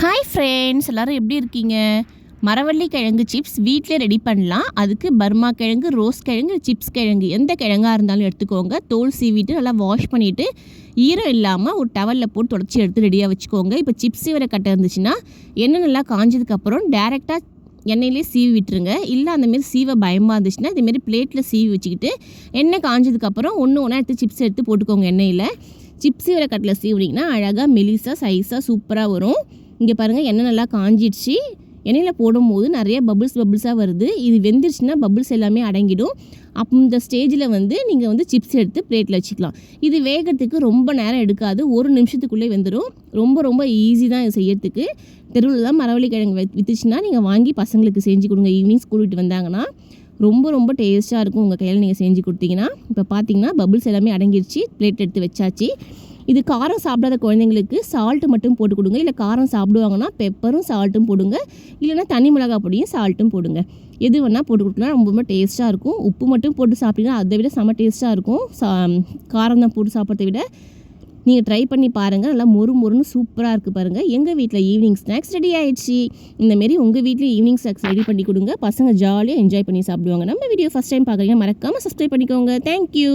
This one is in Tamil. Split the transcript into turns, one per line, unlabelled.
ஹாய் ஃப்ரெண்ட்ஸ் எல்லோரும் எப்படி இருக்கீங்க? மரவள்ளி கிழங்கு சிப்ஸ் வீட்டிலே ரெடி பண்ணலாம். அதுக்கு பர்மா கிழங்கு ரோஸ் கிழங்கு சிப்ஸ் கிழங்கு. எந்த கிழங்காக இருந்தாலும் எடுத்துக்கோங்க. தோல் சீவிட்டு நல்லா வாஷ் பண்ணிவிட்டு ஈரம் இல்லாமல் ஒரு டவலில் போட்டு தொடச்சி எடுத்து ரெடியாக வச்சுக்கோங்க. இப்போ சிப்ஸ் சீவர கட்டை இருந்துச்சுன்னா எண்ணெய் நல்லா காஞ்சதுக்கப்புறம் டேரெக்டாக எண்ணெயிலே சீவி விட்டுருங்க. இல்லை அந்தமாரி சீவ பயமாக இருந்துச்சுன்னா இதேமாரி பிளேட்டில் சீவி வச்சுக்கிட்டு எண்ணெய் காஞ்சதுக்கப்புறம் ஒன்று ஒன்றா எடுத்து சிப்ஸ் எடுத்து போட்டுக்கோங்க எண்ணெயில். சிப்ஸ் சீவர கட்டில் சீவுனிங்கன்னா அழகாக மெலிசாக சைஸாக சூப்பராக வரும். இங்கே பாருங்கள் எண்ணெய் நல்லா காஞ்சிடுச்சு. எண்ணெயில் போடும்போது நிறைய பபுள்ஸ் பபுள்ஸாக வருது. இது வெந்துருச்சுன்னா பபுள்ஸ் எல்லாமே அடங்கிடும். அப் இந்த ஸ்டேஜில் வந்து நீங்கள் வந்து சிப்ஸ் எடுத்து பிளேட்டில் வச்சுக்கலாம். இது வேகிறதுக்கு ரொம்ப நேரம் எடுக்காது. ஒரு நிமிஷத்துக்குள்ளே வெந்துடும் ரொம்ப ரொம்ப ஈஸி தான் இது செய்யறதுக்கு. தெருவில் தான் மரவள்ளி கிழங்கு வித்துச்சுன்னா நீங்கள் வாங்கி பசங்களுக்கு செஞ்சு கொடுங்க. ஈவினிங் ஸ்கூல் விட்டு வந்தாங்கன்னா ரொம்ப ரொம்ப டேஸ்ட்டாக இருக்கும் உங்கள் கையில் நீங்கள் செஞ்சு கொடுத்தீங்கன்னா. இப்போ பார்த்தீங்கன்னா பபுள்ஸ் எல்லாமே அடங்கிடுச்சு பிளேட் எடுத்து வச்சாச்சு. இது காரம் சாப்பிடாத குழந்தைங்களுக்கு சால்ட்டு மட்டும் போட்டு கொடுங்க. இல்லை காரம் சாப்பிடுவாங்கன்னா பெப்பரும் சால்ட்டும் போடுங்க. இல்லைனா தனி மிளகா பொடியும் சால்ட்டும் போடுங்க. எது வேணால் போட்டு கொடுக்கலாம். ரொம்ப ரொம்ப டேஸ்ட்டாக இருக்கும். உப்பு மட்டும் போட்டு சாப்பிட்டீங்கன்னா அதை விட செம்ம டேஸ்ட்டாக இருக்கும். சா காரம் தான் போட்டு சாப்பிட்றத விட. நீங்கள் ட்ரை பண்ணி பாருங்கள் நல்லா மொறு மொறுன்னு சூப்பராக இருக்குது பாருங்கள் எங்கள் வீட்டில் ஈவினிங் ஸ்நாக்ஸ் ரெடி ஆகிடுச்சு இந்தமாரி உங்கள் வீட்டில் ஈவினிங் ஸ்நாக்ஸ் ரெடி பண்ணி கொடுங்க. பசங்க ஜாலியாக என்ஜாய் பண்ணி சாப்பிடுவாங்க. நம்ம வீடியோ ஃபஸ்ட் டைம் பார்க்குறீங்க மறக்காமல் சப்ஸ்கிரைப் பண்ணிக்கோங்க. தேங்க்யூ